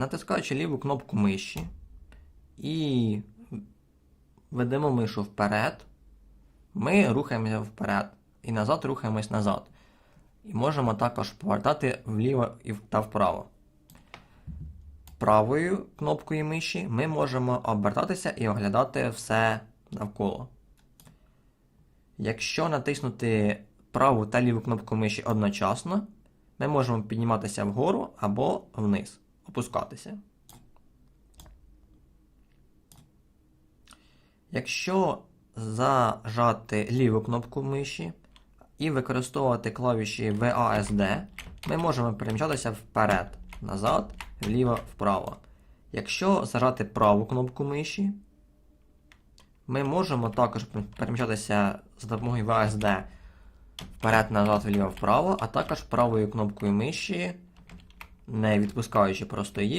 Натискаючи ліву кнопку миші і ведемо мишу вперед, ми рухаємося вперед і назад рухаємось назад. І можемо також повертати вліво та вправо. Правою кнопкою миші ми можемо обертатися і оглядати все навколо. Якщо натиснути праву та ліву кнопку миші одночасно, ми можемо підніматися вгору або вниз, опускатися. Якщо зажати ліву кнопку миші і використовувати клавіші VASD, ми можемо переміщатися вперед, назад, вліво, вправо. Якщо зажати праву кнопку миші, ми можемо також переміщатися за допомогою VASD вперед, назад, вліво, вправо, а також правою кнопкою миші, не відпускаючи просто її.